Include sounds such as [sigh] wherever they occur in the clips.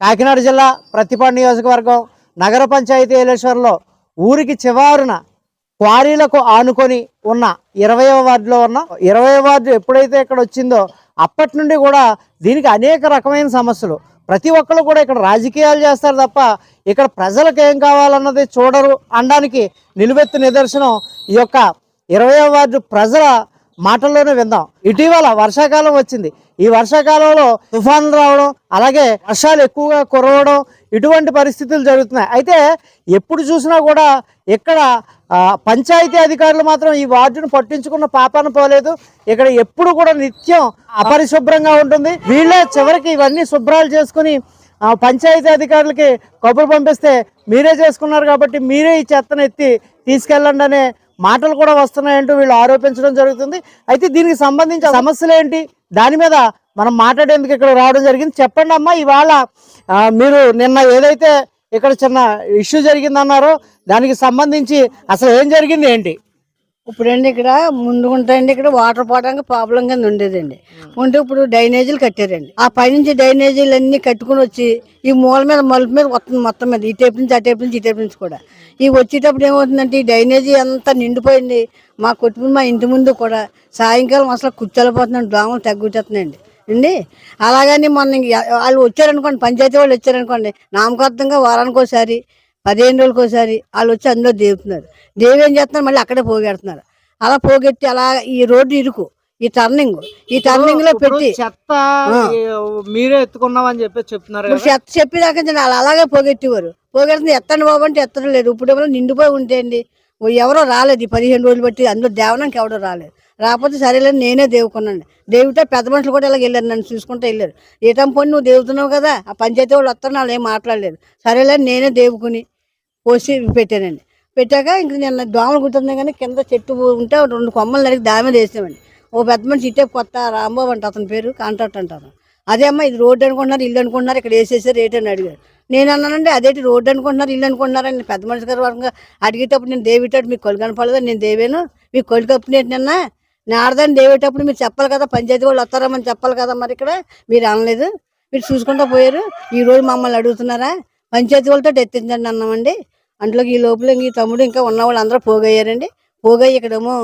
కాకినాడ జిల్లా ప్రతిపాడు నియోజకవర్గం నగర పంచాయతీ ఏలేశ్వరంలో ఊరికి చివారిన క్వారీలకు ఆనుకొని ఉన్న ఇరవయవ వార్డులో ఉన్న ఇరవై వార్డు ఎప్పుడైతే ఇక్కడ వచ్చిందో అప్పటి నుండి కూడా దీనికి అనేక రకమైన సమస్యలు. ప్రతి ఒక్కరు కూడా ఇక్కడ రాజకీయాలు చేస్తారు తప్ప ఇక్కడ ప్రజలకు ఏం కావాలన్నది చూడరు అనడానికి నిలువెత్తు నిదర్శనం ఈ యొక్క ఇరవై వార్డు ప్రజల మాటల్లోనే విందాం. ఇటీవల వర్షాకాలం వచ్చింది. ఈ వర్షాకాలంలో తుఫాన్లు రావడం అలాగే వర్షాలు ఎక్కువగా కురవడం ఇటువంటి పరిస్థితులు జరుగుతున్నాయి. అయితే ఎప్పుడు చూసినా కూడా ఇక్కడ పంచాయతీ అధికారులు మాత్రం ఈ వార్డును పట్టించుకున్న పాపాన పోలేదు. ఇక్కడ ఎప్పుడు కూడా నిత్యం అపరిశుభ్రంగా ఉంటుంది. వీళ్ళే చివరికి ఇవన్నీ శుభ్రాలు చేసుకుని పంచాయతీ అధికారులకి కబురు పంపిస్తే మీరే చేసుకున్నారు కాబట్టి మీరే ఈ చెత్తను ఎత్తి తీసుకెళ్ళండి అనే మాటలు కూడా వస్తున్నాయంటూ వీళ్ళు ఆరోపించడం జరుగుతుంది. అయితే దీనికి సంబంధించిన సమస్యలు ఏంటి? దాని మీద మనం మాట్లాడేందుకు ఇక్కడ రావడం జరిగింది. చెప్పండి అమ్మా ఇవాళ మీరు నిన్న ఏదైతే ఇక్కడ చిన్న ఇష్యూ జరిగిందన్నారో దానికి సంబంధించి అసలు ఏం జరిగింది ఏంటి? ఇప్పుడండి ఇక్కడ ముందు ఉంటాయండి ఇక్కడ వాటర్ పోవడానికి ప్రాబ్లం కింద ఉండేదండి. ఉంటే ఇప్పుడు డ్రైనేజీలు కట్టారండి. ఆ పైనుంచి డ్రైనేజీలు అన్ని కట్టుకుని వచ్చి ఈ మూల మీద మలుపు మీద వస్తుంది మొత్తం మీద. ఈ టైపు నుంచి ఆ టైపు నుంచి ఈ టైపు నుంచి కూడా. ఈ వచ్చేటప్పుడు ఏమవుతుందంటే ఈ డ్రైనేజీ అంతా నిండిపోయింది. మా కొట్టుకుని మా ఇంటి ముందు కూడా సాయంకాలం అసలు కూర్చోలేకపోతున్నాడు దోమలు తగ్గుతున్నాయండి అండి? అలాగని మొన్న వాళ్ళు వచ్చారనుకోండి పంచాయతీ వాళ్ళు వచ్చారనుకోండి నామకార్థంగా వారానికి ఒకసారి పదిహేను రోజులకి ఒకసారి వాళ్ళు వచ్చి అందులో దేవుతున్నారు దేవి ఏం చేస్తున్నారు? మళ్ళీ అక్కడే పోగెడుతున్నారు. అలా పోగెట్టి అలా ఈ రోడ్డు ఇరుకు ఈ టర్నింగ్ ఈ టర్నింగ్లో పెట్టి చెత్త మీరే ఎత్తుకున్నామని చెప్పి చెప్తున్నారు చెత్త చెప్పేదాకా అలా అలాగే పోగెట్టేవారు. పోగెడుతుంది ఎత్తండి బాబు అంటే ఎత్తడం లేదు. ఇప్పుడు ఏమో నిండిపోయి ఉంటే అండి ఓ ఎవరో రాలేదు. ఈ పదిహేను రోజులు బట్టి అందులో దేవనానికి ఎవడో రాలేదు. రాకపోతే సరేలేని నేనే దేవుకున్నాను దేవుటే పెద్ద మనుషులు కూడా ఇలా వెళ్ళారు. నన్ను చూసుకుంటూ వెళ్ళారు. ఏటం పని నువ్వు దేవుతున్నావు కదా? ఆ పంచాయతీ వాళ్ళు వస్తారు వాళ్ళు ఏం మాట్లాడలేదు. సరేలేని నేనే దేవుకుని కోసి పెట్టానండి. పెట్టాక ఇంక నిన్న దోమలు కుట్టున్నాయి కానీ కింద చెట్టు ఉంటే రెండు కొమ్మలు నరికి దాని మీద వేసామండి. ఓ పెద్ద మనిషి ఇట్టే కొత్త రాంబాబు అంట అతని పేరు కాంట్రాక్ట్ అంటారు. అదే అమ్మ ఇది రోడ్డు అనుకుంటున్నారు ఇల్లు అనుకుంటున్నారు ఇక్కడ వేసేసారు రేట్ అని అడిగారు. నేను అన్నానండి అదేంటి రోడ్డు అనుకుంటున్నారు ఇల్లు అనుకుంటున్నారని పెద్ద మనిషి గారు వరకు అడిగేటప్పుడు నేను దేవిటప్పుడు మీకు కొలు కనపడలేదు? నేను దేవేను మీకు కొలు కప్పినట్టు నిన్న? నేను దేవేటప్పుడు మీరు చెప్పాలి కదా పంచాయతీ వాళ్ళు వస్తారమ్మని చెప్పాలి కదా మరి ఇక్కడ? మీరు అనలేదు. మీరు చూసుకుంటూ పోయారు. ఈ రోజు మమ్మల్ని అడుగుతున్నారా? పంచాయతీ వాళ్ళతో ఎత్తించండి అన్నామండి. అంట్లోకి ఈ లోపల ఇంక ఈ తమ్ముడు ఇంకా ఉన్న వాళ్ళు అందరూ పోగయ్యారండి. పోగయ్యి ఇక్కడేమో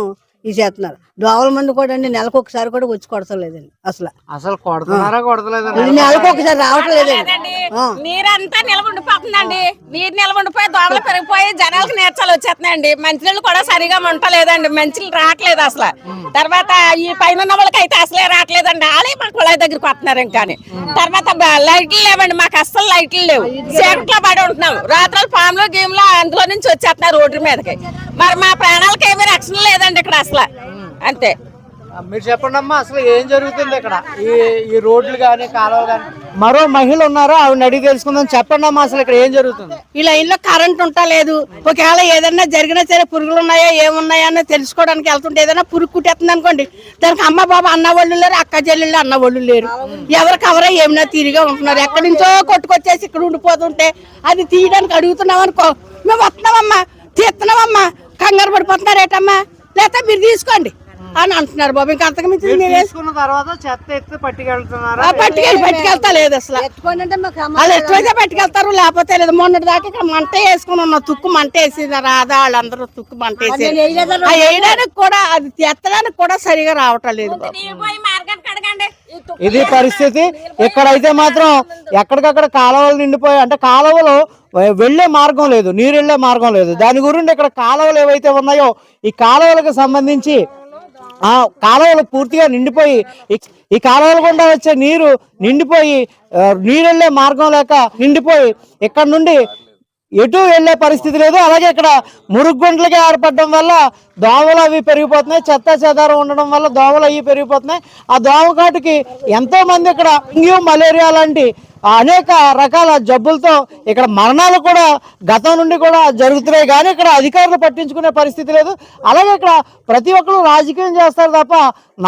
ఇది చేస్తున్నారు దోవల మంది కూడా అండి నెలకు ఒకసారి కూడా వచ్చి కొడతలేదండి అసలు. అసలు కొడుతున్నారా కొడతలేదా నెలకు ఒకసారి రావట్లేదండి. నీరంతా నిలబడిపోతుందండి. నీరు నిలబడిపోయి దోమలు పెరిగిపోయి జనాలకు నేర్చాలు వచ్చేస్తున్నాయండి మంచినీళ్ళు కూడా సరిగా ఉండలేదండి మంచినీళ్ళు రావట్లేదు అసలు. తర్వాత ఈ పైన వాళ్ళకి అయితే అసలే రావట్లేదండి. వాళ్ళే మా కుళాయి దగ్గరికి వస్తున్నారు ఇంకాని తర్వాత లైట్లు లేవండి. మాకు అస్సలు లైట్లు లేవు. చీకట్లో పడి ఉంటున్నాం. రాత్రులు పాములు గేమ్లో అందులో నుంచి వచ్చేస్తున్నారు రోడ్డు మీదకి. మరి మా ప్రాణాలకు ఏమీ రక్షణ లేదండి ఇక్కడ అసలు. అంతే. ఆ, మీరు చెప్పండి అమ్మా అసలు ఏం జరుగుతుంది ఇక్కడ? ఈ ఈ రోడ్లు కానీ కాలువలు కానీ మరో మహిళ ఉన్నారో? ఆవిడ అడిగి తెలుసుకుందాం. చెప్పండి అమ్మా అసలు ఇక్కడ ఏం జరుగుతుంది? ఈ లైన్లో కరెంట్ ఉంటా లేదు. ఒకవేళ ఏదైనా జరిగినా సరే పురుగులు ఉన్నాయా ఏమున్నాయా అని తెలుసుకోవడానికి వెళ్తుంటే ఏదైనా పురుగు కుట్టేస్తుంది అనుకోండి. దానికి అమ్మ బాబా అన్న వాళ్ళు లేరు అక్క చెల్లెళ్ళు అన్న వాళ్ళు లేరు. ఎవరికి ఎవరో ఏమైనా తీరిగా ఉంటున్నారు. ఎక్కడి నుంచో కొట్టుకొచ్చేసి ఇక్కడ ఉండిపోతుంటే అది తీయడానికి అడుగుతున్నాం అనుకో. మేము వస్తున్నామమ్మా తీస్తున్నామమ్మా. కంగారు పడిపోతున్నారు ఏటమ్మా లేకపోతే మీరు తీసుకోండి. అని అంటున్నారు బాబు. ఇంకా అంతకుమించి మీరు నేనే తీసుకున్న తర్వాత చెత్త ఎత్తి పట్టుకెళ్తున్నారా? ఆ పట్టుకెళ్ళి పట్టుకెళ్తా లేదు అసలు. వాళ్ళు ఎట్లయితే పట్టుకెళ్తారు లేకపోతే లేదు మొన్నటి దాకా ఇక్కడ మంట వేసుకుని ఉన్న తుక్కు మంట వేసింది. రాదా వాళ్ళందరూ తుక్కు మంట వేసేది. ఆ వేయడానికి కూడా అది ఎత్తడానికి కూడా సరిగా రావటం లేదు ఇది పరిస్థితి. ఇక్కడైతే మాత్రం ఎక్కడికక్కడ కాలువలు నిండిపోయి అంటే కాలువలు వెళ్ళే మార్గం లేదు నీరు వెళ్ళే మార్గం లేదు. దాని గురించి ఇక్కడ కాలువలు ఏవైతే ఉన్నాయో ఈ కాలువలకు సంబంధించి ఆ కాలువలు పూర్తిగా నిండిపోయి ఈ- కాలువల గుండా వచ్చే నీరు నిండిపోయి నీరు వెళ్ళే మార్గం లేక నిండిపోయి ఇక్కడ నుండి ఎటు వెళ్ళే పరిస్థితి లేదు. అలాగే ఇక్కడ మురుగుంట్లకి ఏర్పడడం వల్ల దోమలు అవి పెరిగిపోతున్నాయి. చెత్త చెదారం ఉండడం వల్ల దోమలు అవి పెరిగిపోతున్నాయి. ఆ దోమకాటుకి ఎంతో మంది ఇక్కడ డెంగ్యూ మలేరియా లాంటి అనేక రకాల జబ్బులతో ఇక్కడ మరణాలు కూడా గతం నుండి కూడా జరుగుతున్నాయి. కానీ ఇక్కడ అధికారులు పట్టించుకునే పరిస్థితి లేదు. అలాగే ఇక్కడ ప్రతి ఒక్కరు రాజకీయం చేస్తారు తప్ప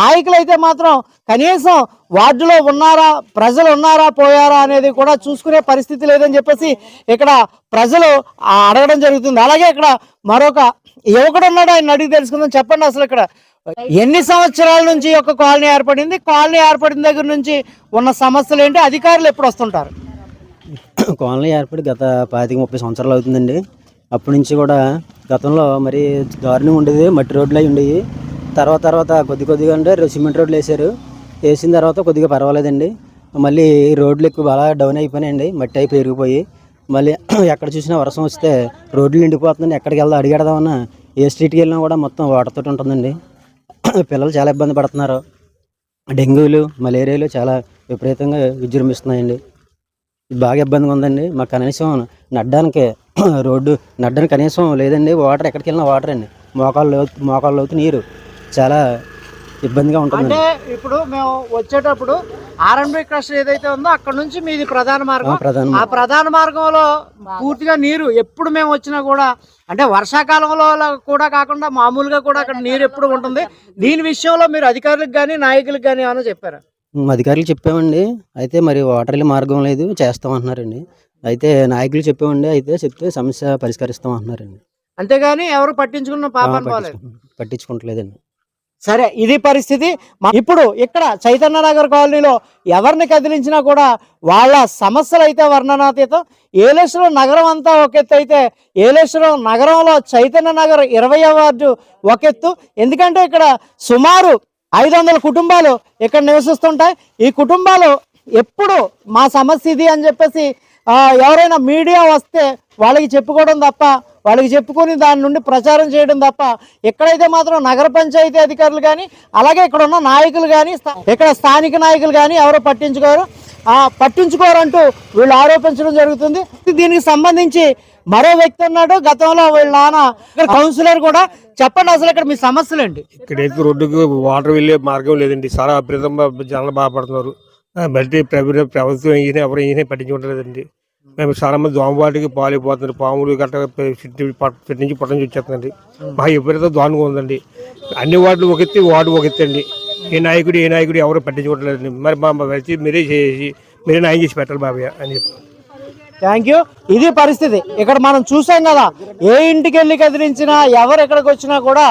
నాయకులు అయితే మాత్రం కనీసం వార్డులో ఉన్నారా ప్రజలు ఉన్నారా పోయారా అనేది కూడా చూసుకునే పరిస్థితి లేదని చెప్పేసి ఇక్కడ ప్రజలు అడగడం జరుగుతుంది. అలాగే ఇక్కడ మరొక యువకుడు ఉన్నాడు. ఆయన అడిగి తెలుసుకుందాం. చెప్పండి అసలు ఇక్కడ ఎన్ని సంవత్సరాల నుంచి ఒక యొక్క కాలనీ ఏర్పడింది? కాలనీ ఏర్పడిన దగ్గర నుంచి ఉన్న సమస్యలు ఏంటి? అధికారులు ఎప్పుడు వస్తుంటారు? కాలనీ ఏర్పడి గత పాతిక ముప్పై సంవత్సరాలు అవుతుందండి. అప్పటి నుంచి కూడా గతంలో మరి దారుణం ఉండేది మట్టి రోడ్లు అయి ఉండేవి. తర్వాత తర్వాత కొద్ది కొద్దిగా అంటే సిమెంట్ రోడ్లు వేశారు. వేసిన తర్వాత కొద్దిగా పర్వాలేదండి. మళ్ళీ రోడ్లు ఎక్కువ బాగా డౌన్ అయిపోయినాయండి. మట్టి అయి పెరిగిపోయి మళ్ళీ [clears throat] ఎక్కడ చూసినా వర్షం వస్తే రోడ్లు నిండిపోతుందండి ఎక్కడికి వెళ్దాం అడిగెడదామన్నా ఏ స్ట్రీట్కి వెళ్ళినా కూడా మొత్తం వాటర్తో ఉంటుందండి. [coughs] పిల్లలు చాలా ఇబ్బంది పడుతున్నారు. డెంగ్యూలు మలేరియాలు చాలా విపరీతంగా విజృంభిస్తున్నాయండి. బాగా ఇబ్బందిగా ఉందండి. మాకు కనీసం నడ్డానికి [coughs] రోడ్డు నడ్డానికి కనీసం లేదండి. వాటర్ ఎక్కడికి వెళ్ళినా వాటర్ అండి. మోకాళ్ళు లోతు మోకాళ్ళు లోతు నీరు చాలా ఇబ్బందిగా ఉంటుంది అంటే ఇప్పుడు మేము వచ్చేటప్పుడు ఆర్ఎండ్బి క్రష్ ఏదైతే ఉందో అక్కడ నుంచి మీది ప్రధాన మార్గం. ప్రధాన ఆ ప్రధాన మార్గంలో పూర్తిగా నీరు ఎప్పుడు మేము వచ్చినా కూడా అంటే వర్షాకాలంలో కూడా కాకుండా మామూలుగా కూడా అక్కడ నీరు ఎప్పుడు ఉంటుంది. దీని విషయంలో మీరు అధికారులకు కానీ నాయకులకు కానీ ఏమైనా చెప్పారా? అధికారులు చెప్పామండి. అయితే మరి వాటర్ వెళ్ళే మార్గం లేదు చేస్తాం అంటున్నారండి. అయితే నాయకులు చెప్పామండి అయితే చెప్తే సమస్య పరిష్కరిస్తాం అంటున్నారండి. అంతేగాని ఎవరు పట్టించుకున్న పాపం. పట్టించుకుంటలేదండి. సరే ఇది పరిస్థితి. ఇప్పుడు ఇక్కడ చైతన్య నగర్ కాలనీలో ఎవరిని కదిలించినా కూడా వాళ్ళ సమస్యలు అయితే వర్ణనాతీతం. ఏలేశ్వరం నగరం అంతా ఒక ఎత్తు అయితే ఏలేశ్వరం నగరంలో చైతన్య నగర్ ఇరవై వార్డు ఒక ఎత్తు. ఎందుకంటే ఇక్కడ సుమారు ఐదు వందల కుటుంబాలు ఇక్కడ నివసిస్తుంటాయి. ఈ కుటుంబాలు ఎప్పుడు మా సమస్య ఇది అని చెప్పేసి ఎవరైనా మీడియా వస్తే వాళ్ళకి చెప్పుకోవడం తప్ప వాళ్ళకి చెప్పుకొని దాని నుండి ప్రచారం చేయడం తప్ప ఎక్కడైతే మాత్రం నగర పంచాయతీ అధికారులు కానీ అలాగే ఇక్కడ ఉన్న నాయకులు కానీ ఇక్కడ స్థానిక నాయకులు కానీ ఎవరో పట్టించుకోరు. ఆ పట్టించుకోరంటూ వీళ్ళు ఆరోపించడం జరుగుతుంది. దీనికి సంబంధించి మరో వ్యక్తి ఉన్నాడు. గతంలో వీళ్ళ నాన్న ఇక్కడ కౌన్సిలర్ కూడా. చెప్పండి అసలు ఇక్కడ మీ సమస్యలు అండి ఇక్కడైతే రోడ్డుకు వాటర్ వెళ్ళే మార్గం లేదండి. చాలా అభ్యంతరంగా జనాలు బాధపడుతున్నారు. ఆ, ప్రభుత్వం ఈయన ఎవరు ఈయన పట్టించుకుంటలేదండి మేము చాలా మంది దోమబాటికి పాలిపోతున్నారు. పాములు గట్ట పెట్టి నుంచి పొట్ట నుంచి వచ్చేస్తుందండి. మా విపరీత దారుణంగా ఉందండి. అన్ని వార్డులు ఒక ఎత్తి వార్డు ఒక ఎత్తి అండి. ఏ నాయకుడు ఏ నాయకుడు ఎవరు పట్టించుకోవట్లేదండి. మరి మా వచ్చి మీరే చేసి మీరే న్యాయం చేసి పెట్టాలి బాబయ్య అని చెప్పి. థ్యాంక్ యూ ఇది పరిస్థితి. ఇక్కడ మనం చూసాం కదా ఏ ఇంటికి వెళ్ళి కదిలించినా ఎవరు ఎక్కడికి వచ్చినా కూడా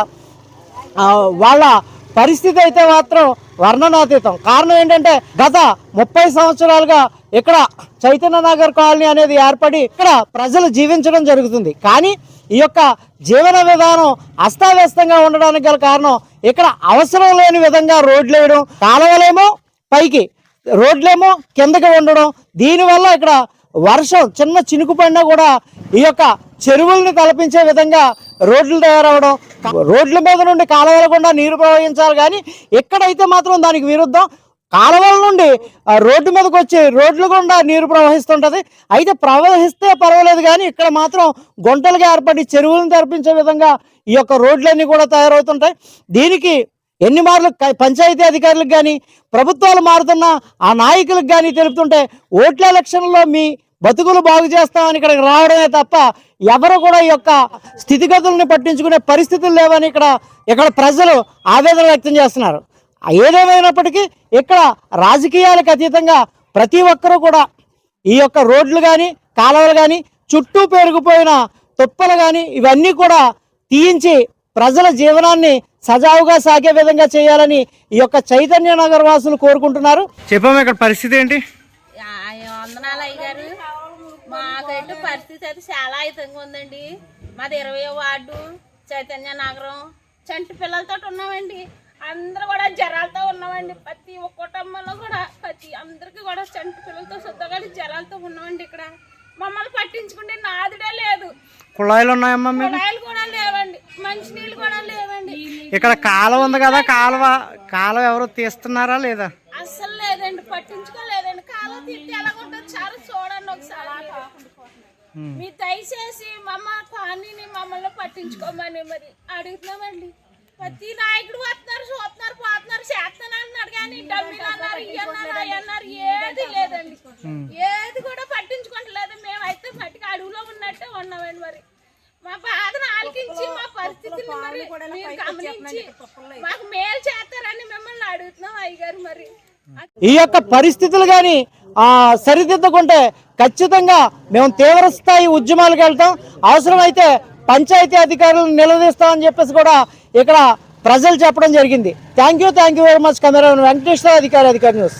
వాళ్ళ పరిస్థితి అయితే మాత్రం వర్ణనాతీతం. కారణం ఏంటంటే గత ముప్పై సంవత్సరాలుగా ఇక్కడ చైతన్య నగర్ కాలనీ అనేది ఏర్పడి ఇక్కడ ప్రజలు జీవించడం జరుగుతుంది. కానీ ఈ యొక్క జీవన విధానం అస్తావ్యస్తంగా ఉండడానికి గల కారణం ఇక్కడ అవసరం లేని విధంగా రోడ్లు వేయడం కాలువలేమో పైకి రోడ్లేమో కిందకి ఉండడం దీనివల్ల ఇక్కడ వర్షం చిన్న చినుకు పడినా కూడా ఈ యొక్క చెరువుల్ని తలపించే విధంగా రోడ్లు తయారవడం రోడ్ల మీద నుండి కాలువల గుండా నీరు ప్రవహించాలి కానీ ఎక్కడైతే మాత్రం దానికి విరుద్ధం కాలువల నుండి ఆ, రోడ్డు మీదకి వచ్చి రోడ్ల గుండా నీరు ప్రవహిస్తుంటది. అయితే ప్రవహిస్తే పర్వాలేదు కానీ ఇక్కడ మాత్రం గుంటలుగా ఏర్పడి చెరువులను తెరపించే విధంగా ఈ యొక్క రోడ్లన్నీ కూడా తయారవుతుంటాయి. దీనికి ఎన్ని మార్లు పంచాయతీ అధికారులకు కానీ ప్రభుత్వాలు మారుతున్న ఆ నాయకులకు కానీ తెలుపుతుంటే ఓట్ల ఎలక్షన్లో మీ బతుకులు బాగు చేస్తామని ఇక్కడికి రావడమే తప్ప ఎవరు కూడా ఈ యొక్క స్థితిగతుల్ని పట్టించుకునే పరిస్థితులు లేవని ఇక్కడ ఇక్కడ ప్రజలు ఆవేదన వ్యక్తం చేస్తున్నారు. ఏదేమైనప్పటికీ ఇక్కడ రాజకీయాలకు అతీతంగా ప్రతి ఒక్కరూ కూడా ఈ యొక్క రోడ్లు కానీ కాలువలు కానీ చుట్టూ పెరిగిపోయిన తుప్పలు కానీ ఇవన్నీ కూడా తీయించి ప్రజల జీవనాన్ని సజావుగా సాగే విధంగా చేయాలని ఈ యొక్క చైతన్య నగర వాసులు కోరుకుంటున్నారు. చెప్పాము ఇక్కడ పరిస్థితి ఏంటి? వందనాలు అయ్యారు మాకైతే పరిస్థితి అయితే చాలా అయితంగా ఉందండి. మాది ఇరవై వార్డు చైతన్య నగరం. చంటి పిల్లలతో ఉన్నామండి. అందరూ కూడా జ్వరాలతో ఉన్నామండి. ప్రతి ఒక్క కుటుంబంలో కూడా ప్రతి అందరికి కూడా చంటి పిల్లలతో శుద్ధగా జ్వరాలతో ఉన్నామండి ఇక్కడ. మమ్మల్ని పట్టించుకుంటే నాదుడే లేదు. కుళాయిలు ఉన్నాయమ్మా కుళాయిలు కూడా లేవండి. మంచినీళ్ళు కూడా లేవండి. ఇక్కడ కాలువ ఉంది కదా కాలువ. కాలువ ఎవరు తీస్తున్నారా లేదా అస్సలు లేదండి పట్టించుకోలేదండి కాలం తిట్టి ఎలా ఉంటుంది చాలా చూడండి ఒకసారి మీ దయచేసి మమ్మ కానీని మమ్మల్ని పట్టించుకోమని మరి అడుగుతున్నామండి. ప్రతి నాయకుడు వస్తున్నారు చూస్తున్నారు పోతున్నారు చేస్తాను అంటున్నారు కానీ డబ్బులు అన్నారు అన్నారు. ఏది లేదండి. ఏది కూడా పట్టించుకోవట్లేదు. మేమైతే మట్టికి అడవిలో ఉన్నట్టే ఉన్నామండి మరి. మా బాధను ఆలకించి మా పరిస్థితులు మరి మీరు గమనించి మాకు మేలు చేస్తారని మిమ్మల్ని అడుగుతున్నాం అయ్యగారు మరి. ఈ యొక్క పరిస్థితులు కానీ సరిదిద్దుకుంటే ఖచ్చితంగా మేము తీవ్ర స్థాయి ఉద్యమాలకు వెళ్తాం. అవసరమైతే పంచాయతీ అధికారులను నిలదీస్తామని చెప్పేసి కూడా ఇక్కడ ప్రజలు చెప్పడం జరిగింది. Thank you thank you very much camera Venkateswara అధికారి అధికారి న్యూస్.